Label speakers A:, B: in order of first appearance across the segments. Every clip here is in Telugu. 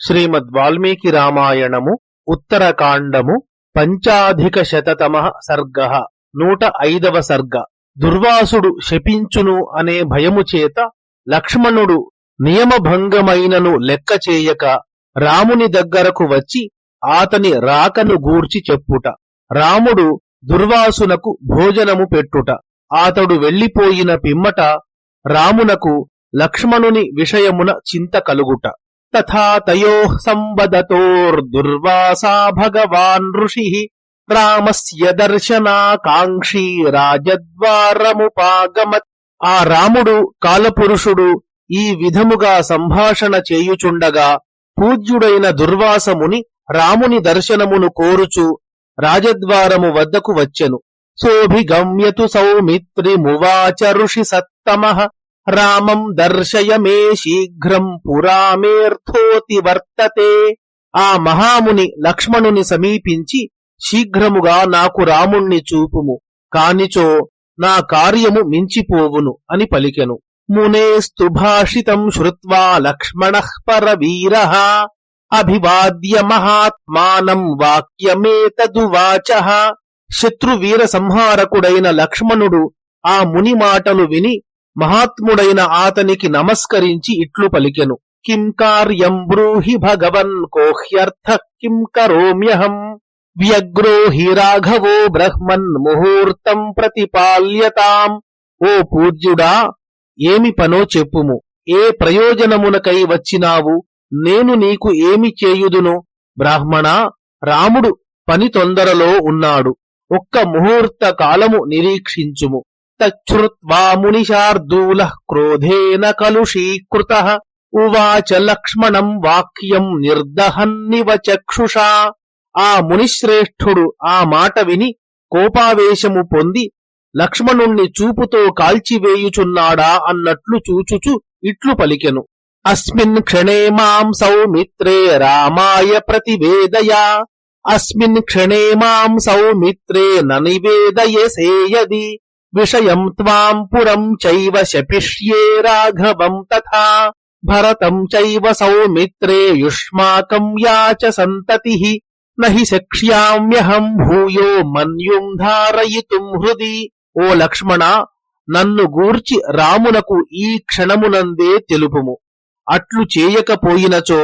A: శ్రీమద్ వాల్మీకి రామాయణము ఉత్తరకాండము పంచాధిక శతతమ సర్గ నూట ఐదవ సర్గ. దుర్వాసుడు శపించును అనే భయము చేత లక్ష్మణుడు నియమభంగమైనను లెక్క చేయక రాముని దగ్గరకు వచ్చి ఆతని రాకను గూర్చి చెప్పుట. రాముడు దుర్వాసునకు భోజనము పెట్టుట. ఆతడు వెళ్ళిపోయిన పిమ్మట రామునకు లక్ష్మణుని విషయమున చింత కలుగుట. తథా తయోః సంవదతోర్దుర్వాసా భగవాన్ ఋషి రామస్య దర్శనాకాంక్షీ రాజద్వారముపాగమత్ ఆ రాముడు కాలపురుషుడు ఈ విధముగా సంభాషణ చేయుచుండగా పూజ్యుడైన దుర్వాసముని రాముని దర్శనమును కోరుచు రాజద్వారము వద్దకు వచ్చెను. సోభిగమ్యతు సౌమిత్రిమువాచ ఋషి సత్తమ। రామం దర్శయ మే శీఘ్రం పురామేర్థోతి వర్తతే. ఆ మహాముని లక్ష్మణుని సమీపించి శీఘ్రముగా నాకు రాముణ్ణి చూపుము. కానిచో నా కార్యము మించిపోవును అని పలికెను. మునేస్తు భాషితం శ్రుత్వా లక్ష్మణ పరవీర. అభివాద్య మహాత్మానం వాక్యమేతదువాచ. శత్రువీర సంహారకుడైన లక్ష్మణుడు ఆ ముని మాటలు విని మహాత్ముడైన ఆతనికి నమస్కరించి ఇట్లు పలికెను. కిం కార్యం బ్రూహి భగవన్ కోహ్యర్థ కిం కరోమ్యహం. వ్యగ్రో హి రాఘవో బ్రహ్మన్ ముహూర్తం ప్రతిపాల్యతాం. ఓ పూజ్యుడా ఏమి పనో చెప్పుము. ఏ ప్రయోజనమునకై వచ్చినావు? నేను నీకు ఏమి చేయుదును? బ్రాహ్మణా రాముడు పని తొందరలో ఉన్నాడు. ఒక్క ముహూర్త కాలము నిరీక్షించుము. తచ్చుత్వా మునిశార్దూల క్రోధేన కలుషీకృత ఉవాచ లక్ష్మణం వాక్యం నిర్దహన్నివ చక్షుషా ఆ మునిశ్రేష్ఠుడు ఆ మాట విని కోపావేశము పొంది లక్ష్మణుణ్ణి చూపుతో కాల్చివేయుచున్నాడా అన్నట్లు చూచుచు ఇట్లు పలికెను। అస్మిన్ క్షణే మాం సౌమిత్రే రామాయ ప్రతివేదయా అస్మిన్ క్షణే మాం సౌమిత్రే ననివేదయసేయది విషయం త్వాం పురం చైవ శపిష్యే రాఘవం తథా భరతం చైవ సౌమిత్రే యుష్మాకం యాచ సంతతి నహి శక్ష్యామ్యహం భూయో మన్యుం ధారయితుం హృది. ఓ లక్ష్మణ నన్ను గూర్చి రామునకు ఈ క్షణమునందే తెలుపుము. అట్లు చేయకపోయినచో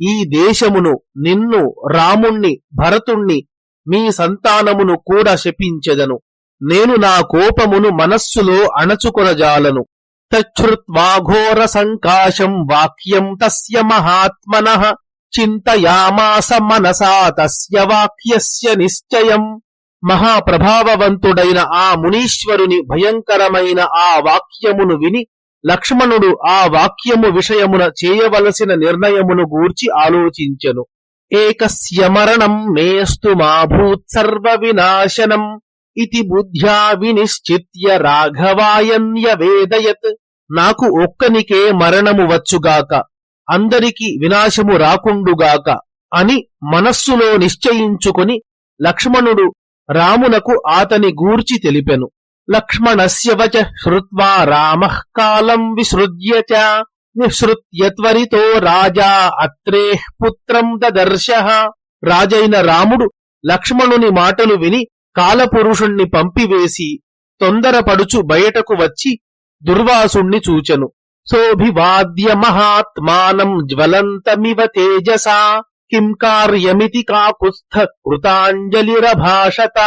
A: ఈ దేశమును నిన్ను రాముణ్ణి భరతుణ్ణి మీ సంతానమును కూడా శపించెదను. నేను నా కోపమును మనస్సులో అణచుకొనజాలను. తచ్చుత్వాఘోర సంకాశం వాక్యం తస్య మహాత్మన చింతయామాస మనసా తస్య వాక్యస్య నిశ్చయం. మహాప్రభావవంతుడైన ఆ మునీశ్వరుని భయంకరమైన ఆ వాక్యమును విని లక్ష్మణుడు ఆ వాక్యము విషయమున చేయవలసిన నిర్ణయమును గూర్చి ఆలోచించెను. ఏకస్య మరణం మేస్తు మాభూత్ సర్వ వినాశనం ఇతి బుద్ధ్యా వినిశ్చిత్య రాఘవాయన్య వేదయత్ నాకు ఒక్కనికే మరణము వచ్చుగాక అందరికి వినాశము రాకుండుగాక అని మనస్సులో నిశ్చయించుకుని లక్ష్మణుడు రామునకు ఆతని గూర్చి తెలిపెను. లక్ష్మణస్య వచ శ్రుత్వా రామకాలం కాలం విసృజ్య చ నిసృత్య త్వరితో రాజా అత్రేహ్ పుత్రం దదర్శ. రాజైన రాముడు లక్ష్మణుని మాటలు విని కాలపురుషుణ్ణి పంపివేసి తొందరపడుచు బయటకు వచ్చి దుర్వాసుణ్ణి చూచెను. సోభివాద్య మహాత్మానం జ్వలంతమివ తేజసా కిం కార్యమితి కాకుస్థ కృతాంజలిరభాషత.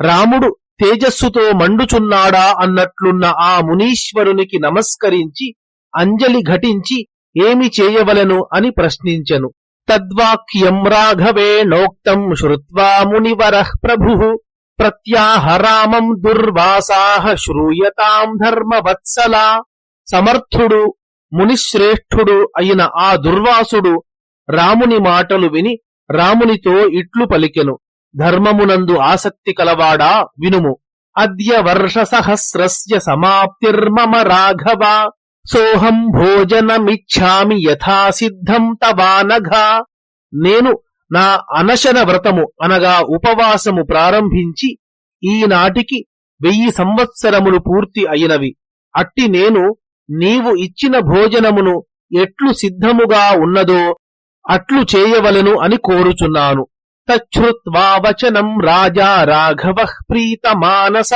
A: రాముడు తేజస్సుతో మండుచున్నాడా అన్నట్లున్న ఆ మునీశ్వరునికి నమస్కరించి అంజలి ఘటించి ఏమి చేయవలెను అని ప్రశ్నించెను. తద్వాక్యం రాఘవేణోక్తం శ్రుత్వా మునివర ప్రభు. ప్రత్యాహ రామం దుర్వాసాహ శ్రూయతాం ధర్మవత్సల. సమర్థుడు మునిశ్రేష్ఠుడు అయిన ఆ దుర్వాసుడు రాముని మాటలు విని రామునితో ఇట్లు పలికెను. ధర్మమునందు ఆసక్తి కలవాడా వినుము. అద్య వర్ష సహస్రస్య సమాప్తిర్మమ రాఘవ. సోహం భోజనమిచ్చామి యథాసిద్ధం తవానఘ. నేను నా అనశన వ్రతము అనగా ఉపవాసము ప్రారంభించి ఈనాటికి వెయ్యి సంవత్సరములు పూర్తి అయినవి. అట్టి నేను నీవు ఇచ్చిన భోజనమును ఎట్లు సిద్ధముగా ఉన్నదో అట్లు చేయవలెను అని కోరుచున్నాను. తచ్చుత్వా వచనం రాజా రాఘవ ప్రీతమానస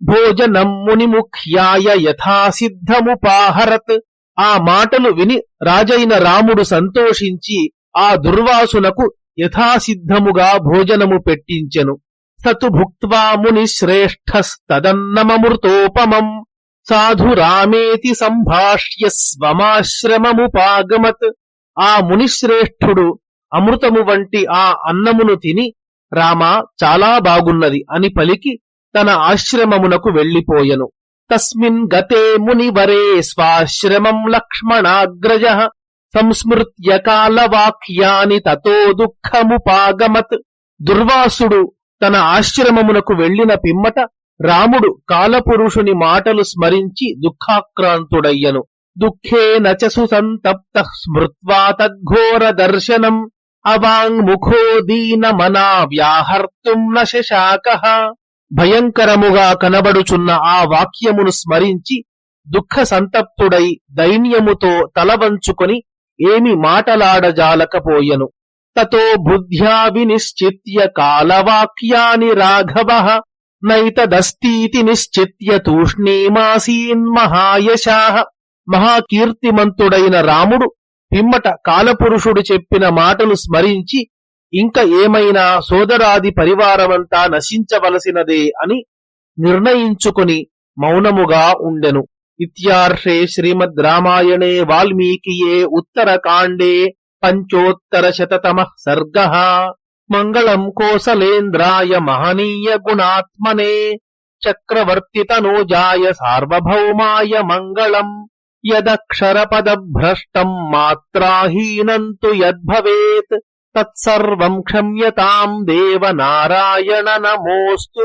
A: భోజనం మునిముఖ్యాయ యథాసిద్ధముపాహరత్ ఆ మాటలు విని రాజైన రాముడు సంతోషించి ఆ దుర్వాసునకు యథాసిద్ధముగా భోజనము పెట్టించెను. సతు భుక్వా ముని శ్రేష్ఠస్తదన్నమృతోపమం సాధు రామేతి సంభాష్య స్వమాశ్రమముపాగమత్. ఆ మునిశ్రేష్ఠుడు అమృతము వంటి ఆ అన్నమును తిని రామా చాలా బాగున్నది అని పలికి తన ఆశ్రమమునకు వెళ్ళిపోయెను తస్మిన్ గతే మునివరే స్వాశ్రమం లక్ష్మణాగ్రజ. సంస్మృత్య కాలవాక్యాని తతో దుఃఖముపాగమత్. దుర్వాసుడు తన ఆశ్రమమునకు వెళ్ళిన పిమ్మట రాముడు కాలపురుషుని మాటలు స్మరించి దుఃఖాక్రాంతుడయ్యను. దుఃఖే నచసు సుసంతప్త స్మృత్వా తద్ఘోర దర్శనం. అవాంగ్ముఖో దీనమనా వ్యాహర్తుం న శశాకః భయంకరముగా కనబడుచున్న ఆ వాక్యమును స్మరించి దుఃఖ సంతప్తుడై దైన్యముతో తలవంచుకొని ఏమి మాటలాడజాలకపోయెను. తతో బుద్ధ్యా వినిశ్చిత్య కాలవాక్యాని రాఘవ నైతదస్తీతి నిశ్చిత్య తూష్ణీమాసీన్మహాయశాః మహాకీర్తిమంతుడైన రాముడు పిమ్మట కాలపురుషుడు చెప్పిన మాటలు స్మరించి ఇంక ఏమైనా సోదరాది పరివారమంతా నశించవలసినదే అని నిర్ణయించుకుని మౌనముగా ఉండెను. ఇత్యార్షే శ్రీమద్ రామాయణే వాల్మీకియే ఉత్తరకాండే పంచోత్తరశతతమః సర్గः మంగళం కోసలేంద్రాయ మహనీయ గుణాత్మనే చక్రవర్తితనూజాయ సార్వభౌమాయ మంగళం యదక్షరపదభ్రష్టం మాత్రాహీనంతు యద్భవేత్ తత్సర్వం క్షమ్యతాం దేవ నారాయణ నమోऽस्तु